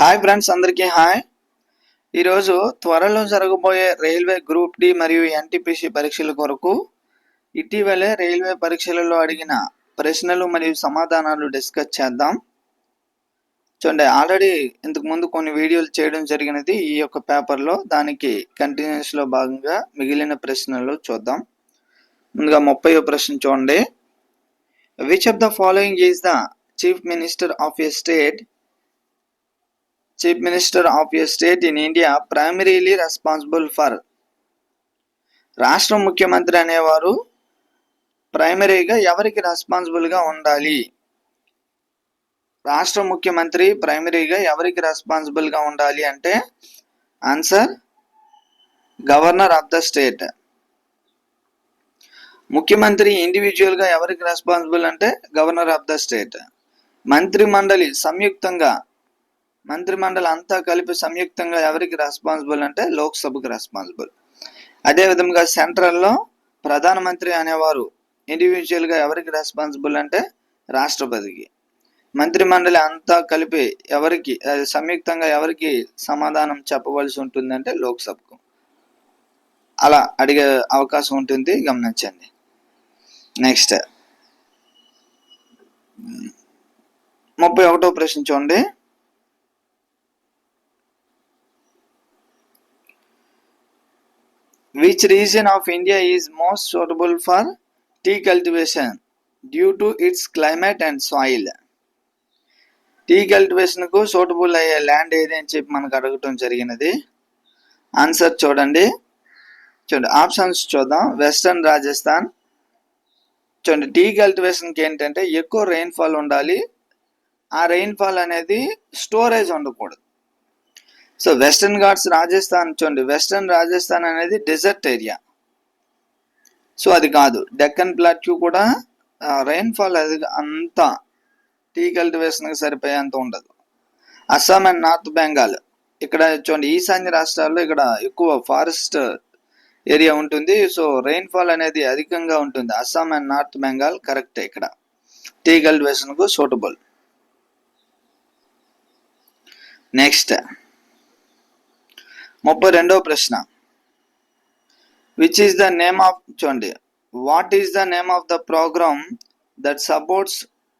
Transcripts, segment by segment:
Hi friends అందరికీ hi ఈరోజు త్వరలో జరగబోయే రైల్వే గ్రూప్ డి మరియు ఎన్టీపీసీ పరీక్షల కొరకు ఇటీవలే రైల్వే పరీక్షలలో అడిగిన ప్రశ్నలు మరియు సమాధానాలు డిస్కస్ చేద్దాం. చూడండి ఆల్రెడీ ఇంతకు ముందు కొన్ని వీడియోలు చేయడం జరిగినది ఈ యొక్క పేపర్లో దానికి కంటిన్యూస్లో భాగంగా మిగిలిన ప్రశ్నలు చూద్దాం. ముందుగా ముప్పై ప్రశ్న చూడండి. Which of the following is the chief minister of a state chief minister of a state in India primarily responsible for రాష్ట్ర ముఖ్యమంత్రి అనేవారు ప్రైమరీగా ఎవరికి రెస్పాన్సిబుల్గా ఉండాలి? రాష్ట్ర ముఖ్యమంత్రి ప్రైమరీగా ఎవరికి రెస్పాన్సిబుల్గా ఉండాలి అంటే answer governor of the state ముఖ్యమంత్రి ఇండివిజువల్గా ఎవరికి రెస్పాన్సిబుల్ అంటే గవర్నర్ ఆఫ్ ద స్టేట్ మంత్రి మండలి సంయుక్తంగా మంత్రి మండలి అంతా కలిపి సంయుక్తంగా ఎవరికి రెస్పాన్సిబుల్ అంటే లోక్సభకు రెస్పాన్సిబుల్ అదేవిధంగా సెంట్రల్లో ప్రధానమంత్రి అనేవారు ఇండివిజువల్గా ఎవరికి రెస్పాన్సిబుల్ అంటే రాష్ట్రపతికి. మంత్రి మండలి అంతా కలిపి ఎవరికి సంయుక్తంగా ఎవరికి సమాధానం చెప్పవలసి ఉంటుందంటే లోక్సభకు. అలా అడిగే అవకాశం ఉంటుంది గమనించండి. నెక్స్ట్ ముప్పై ఒకటో ప్రశ్న చూడండి. Which region of India is most suitable for tea cultivation? Due to its climate and soil? Tea కల్టివేషన్కు suitable అయ్యే ల్యాండ్ ఏది అని చెప్పి మనకు అడగటం జరిగినది. ఆన్సర్ చూడండి. చూడండి ఆప్షన్స్ చూద్దాం. వెస్టర్న్ రాజస్థాన్ చూడండి టీ కల్టివేషన్కి ఏంటంటే ఎక్కువ రెయిన్ఫాల్ ఉండాలి. ఆ రెయిన్ఫాల్ అనేది స్టోరేజ్ ఉండకూడదు. సో వెస్ట్రన్ ఘాట్స్ రాజస్థాన్ చూడండి. వెస్ట్రన్ రాజస్థాన్ అనేది డెజర్ట్ ఏరియా సో అది కాదు. డెక్కన్ ప్లాట్యూ కూడా రైన్ఫాల్ అది అంతా టీ కల్టివేషన్కి సరిపోయేంత ఉండదు. అస్సాం అండ్ నార్త్ బెంగాల్ ఇక్కడ చూడండి ఈశాన్య రాష్ట్రాల్లో ఇక్కడ ఎక్కువ ఫారెస్ట్ ఏరియా ఉంటుంది. సో రెయిన్ఫాల్ అనేది అధికంగా ఉంటుంది. Assam and north Bengal correct ఇక్కడ. టీ కల్టివేషన్కు సూటబుల్ నెక్స్ట్ ముప్పై రెండవ ప్రశ్న. Which is the name of చూడండి. What is the name of the programme that supports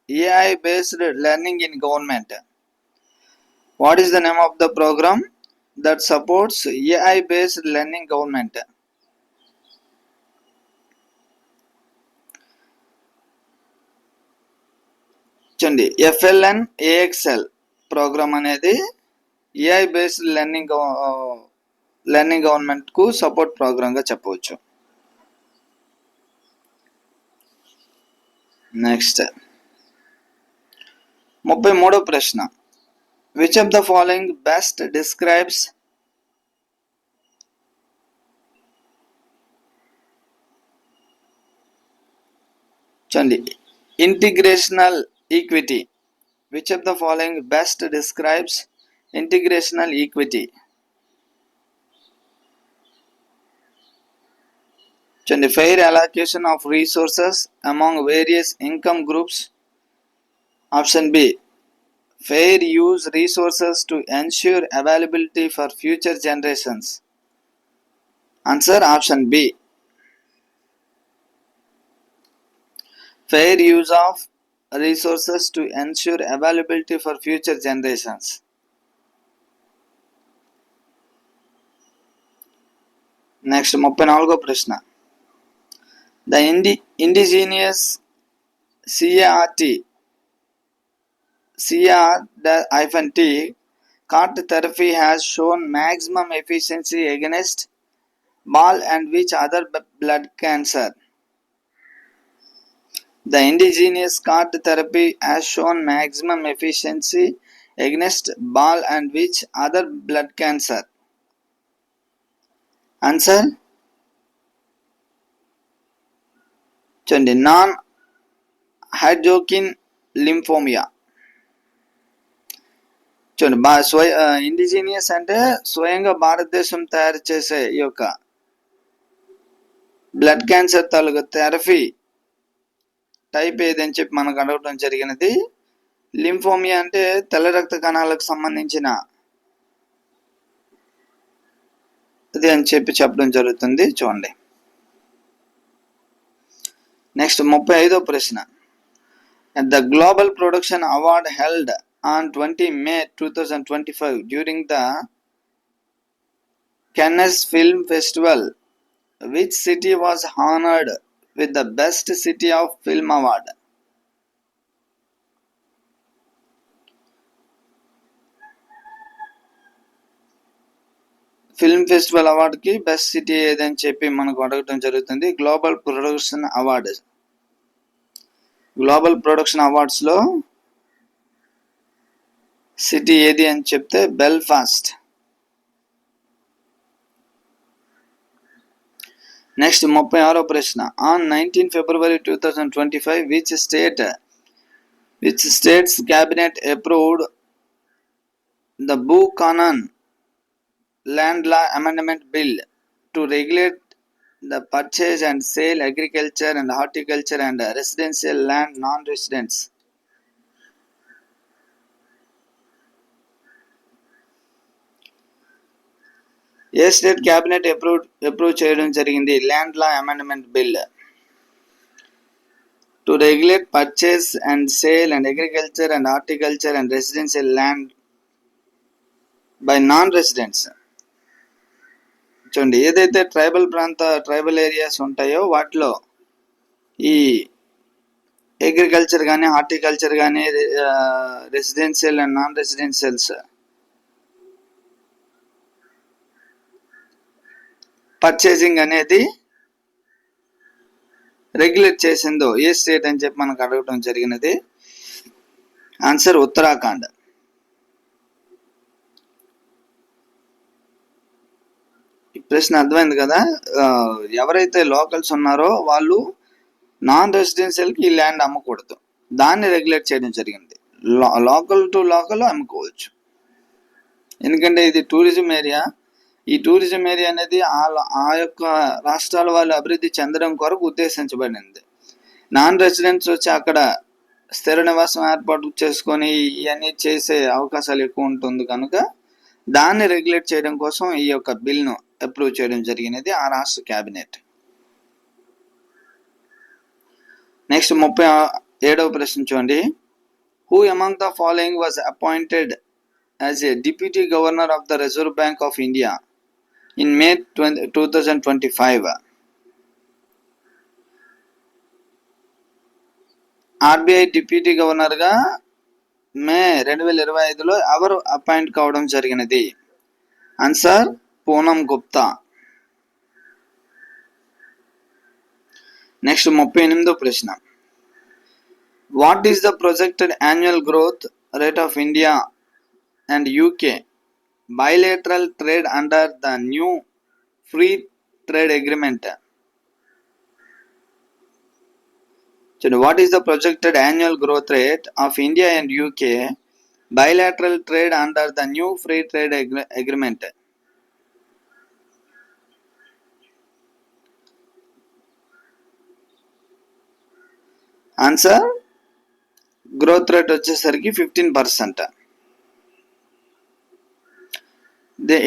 AI based learning in government what is the name of the programme that supports AI based learning government చూడండి. FLN AXL programme అనేది AI based learning learning గవర్నమెంట్కు support ప్రోగ్రామ్గా చెప్పవచ్చు. Next ముప్పై మూడో ప్రశ్న. Which of the following best describes చూడండి. Intergenerational equity which of the following best describes intergenerational equity చూడండి fair allocation of resources among various income groups option B fair use resources to ensure availability for future generations answer option B fair use of resources to ensure availability for future generations next ముప్పై నాలుగో ప్రశ్న the indigenous CRT CR-T cart therapy has shown maximum efficiency against ball and which other blood cancer. The indigenous cart therapy has shown maximum efficiency against ball and which other blood cancer. Answer చూడండి non Hodgkin lymphoma. చూడండి బా స్వయ indigenous అంటే స్వయంగా భారతదేశం తయారు చేసే ఈ యొక్క బ్లడ్ క్యాన్సర్ తాలూకు థెరపీ టైప్ ఏదని చెప్పి మనకు అడగడం జరిగినది. లింఫోమియా అంటే తెల్ల రక్త కణాలకు సంబంధించిన ఇది అని చెప్పి చెప్పడం జరుగుతుంది. చూడండి. నెక్స్ట్ ముప్పై ఐదో ప్రశ్న. The global production award held on twenty May two thousand twenty five during the Cannes film festival which city was honoured with the best city of film award film festival అవార్డుకి best city ఏదని చెప్పి మనకు అడగటం జరుగుతుంది. Global production award global production అవార్డ్స్లో city ఏది అని చెప్తే Belfast next ముప్పై ఆరో ప్రశ్న. On nineteen February two thousand twenty five which state which states cabinet approved the బూ కానన్ land law amendment bill to regulate the purchase and sale agriculture and horticulture and residential land non-residents. ఏ state cabinet approve approve చేయడం జరిగింది land law amendment bill to regulate purchase and sale and agriculture and horticulture and residential land by non residents చూడండి ఏదైతే tribal ప్రాంత tribal areas ఉంటాయో వాటిలో ఈ agriculture కానీ హార్టికల్చర్ కానీ residential and non residentials purchasing అనేది రెగ్యులేట్ చేసిందో ఏ స్టేట్ అని చెప్పి మనకు అడగడం జరిగినది? ఆన్సర్ ఉత్తరాఖండ్. ప్రశ్న అర్థమైంది కదా? ఎవరైతే లోకల్స్ ఉన్నారో వాళ్ళు నాన్ రెసిడెన్షియల్కి ఈ ల్యాండ్ అమ్మకూడదు. దాన్ని రెగ్యులేట్ చేయడం జరిగింది. లోకల్ టు లోకల్ అమ్ముకోవచ్చు. ఎందుకంటే ఇది టూరిజం ఏరియా ఈ టూరిజం ఏరియా అనేది ఆ ఆ యొక్క రాష్ట్రాల వాళ్ళు అభివృద్ధి చెందడం కొరకు ఉద్దేశించబడింది. నాన్ రెసిడెంట్స్ వచ్చి అక్కడ స్థిర నివాసం ఏర్పాటు చేసుకొని ఇవన్నీ చేసే అవకాశాలు ఎక్కువ ఉంటుంది కనుక దాన్ని రెగ్యులేట్ చేయడం కోసం ఈ యొక్క బిల్ను అప్రూవ్ చేయడం జరిగినది ఆ రాష్ట్ర క్యాబినెట్. నెక్స్ట్ ముప్పై ఏడవ ప్రశ్న చూడండి. Who among the following was appointed as a deputy governor of the Reserve Bank of India in May twenty two thousand twenty five RBI deputy గవర్నర్గా మే రెండు వేల ఇరవై ఐదులో ఎవరు అపాయింట్ కావడం జరిగినది? ఆన్సర్ పూనం గుప్తా నెక్స్ట్ ముప్పై ఎనిమిదో ప్రశ్న what is the projected annual growth rate of India and UK bilateral trade under the new free trade agreement. So, what is the projected annual growth rate of India and UK bilateral trade under the new free trade agre- answer growth rate వచ్చేసరికి fifteen percent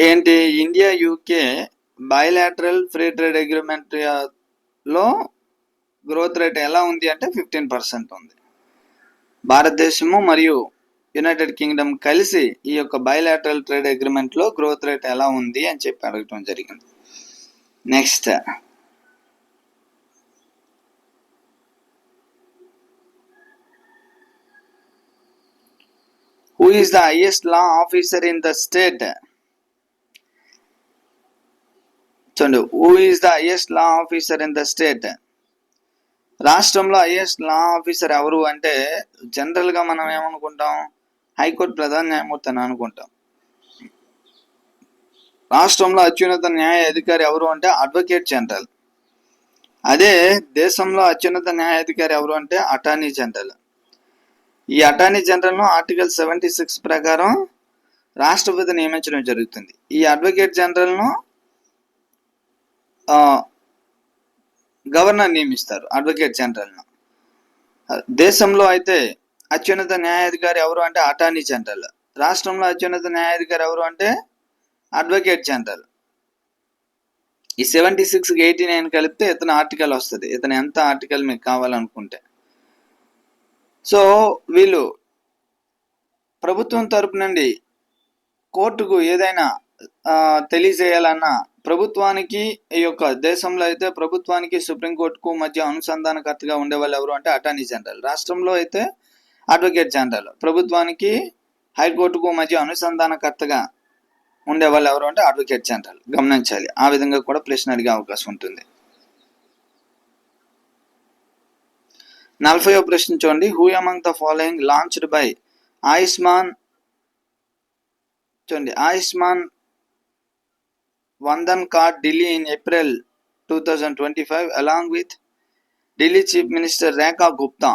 ఏంటి? India UK bilateral free trade అగ్రిమెంట్లో growth rate ఎలా ఉంది అంటే fifteen percent ఉంది. భారతదేశము మరియు United Kingdom కలిసి ఈ యొక్క బయోలాటరల్ ట్రేడ్ అగ్రిమెంట్లో గ్రోత్ రేట్ ఎలా ఉంది అని చెప్పి అడగటం జరిగింది. Next who is the highest law officer in the state చూడండి who is the highest law officer in the state రాష్ట్రంలో హైయెస్ట్ లా ఆఫీసర్ ఎవరు అంటే జనరల్గా మనం ఏమనుకుంటాం? హైకోర్టు ప్రధాన న్యాయమూర్తి అని అనుకుంటాం. రాష్ట్రంలో అత్యున్నత న్యాయ అధికారి ఎవరు అంటే అడ్వకేట్ జనరల్ అదే దేశంలో అత్యున్నత న్యాయాధికారి ఎవరు అంటే అటార్నీ జనరల్ ఈ అటార్నీ జనరల్ను ఆర్టికల్ సెవెంటీ సిక్స్ ప్రకారం రాష్ట్రపతి నియమించడం జరుగుతుంది. ఈ అడ్వకేట్ జనరల్ను గవర్నర్ నియమిస్తారు అడ్వకేట్ జనరల్ను. దేశంలో అయితే అత్యున్నత న్యాయాధికారి ఎవరు అంటే అటార్నీ జనరల్. రాష్ట్రంలో అత్యున్నత న్యాయాధికారి ఎవరు అంటే అడ్వకేట్ జనరల్. ఈ సెవెంటీ సిక్స్ ఎయిటీ నైన్ కలిపితే ఇతను ఆర్టికల్ వస్తుంది. ఇతను ఎంత ఆర్టికల్ మీకు కావాలనుకుంటే. సో వీళ్ళు ప్రభుత్వం తరపు నుండి కోర్టుకు ఏదైనా తెలియజేయాలన్నా ప్రభుత్వానికి ఈ యొక్క దేశంలో అయితే ప్రభుత్వానికి సుప్రీంకోర్టుకు మధ్య అనుసంధానకర్తగా ఉండే వాళ్ళు ఎవరు అంటే అటార్నీ జనరల్. రాష్ట్రంలో అయితే అడ్వకేట్ జనరల్. ప్రభుత్వానికి హైకోర్టుకు మధ్య అనుసంధానకర్తగా ఉండే వాళ్ళు ఎవరు అంటే అడ్వకేట్ జనరల్. గమనించాలి. ఆ విధంగా కూడా ప్రశ్న అడిగే అవకాశం ఉంటుంది. నలభైవ ప్రశ్న చూడండి. Who among the following launched by Ayushman చూడండి. Ayushman Vandan card Delhi in April two thousand twenty five along with Delhi chief minister Rekha Gupta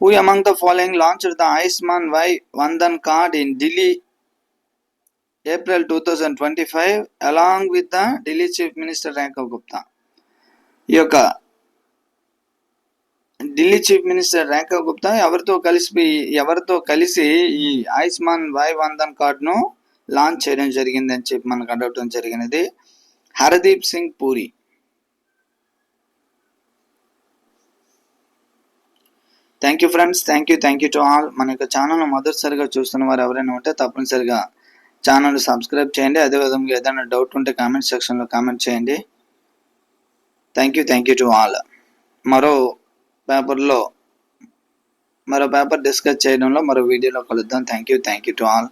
Who among the following launched the Ayushman Vai Vandan card in Delhi April 2025 along with the Delhi Chief Minister Rekha Gupta? ఈ యొక్క Delhi chief minister Rekha Gupta ఎవరితో కలిసి ఎవరితో కలిసి ఈ ఆయుష్మాన్ వాయ్ వందన్ కార్డును launch చేయడం జరిగిందని చెప్పి మనకు అడగటం జరిగినది. Hardeep Singh Puri thank you friends thank you thank you to all మన యొక్క ఛానల్ మొదటిసారిగా చూస్తున్న వారు ఎవరైనా ఉంటే తప్పనిసరిగా ఛానల్ సబ్స్క్రైబ్ చేయండి. అదేవిధంగా ఏదైనా డౌట్ ఉంటే కామెంట్ సెక్షన్లో కామెంట్ చేయండి. Thank you thank you to all మరో పేపర్లో మరో పేపర్ డిస్కస్ చేయడంలో మరో వీడియోలో కలుద్దాం. Thank you thank you to all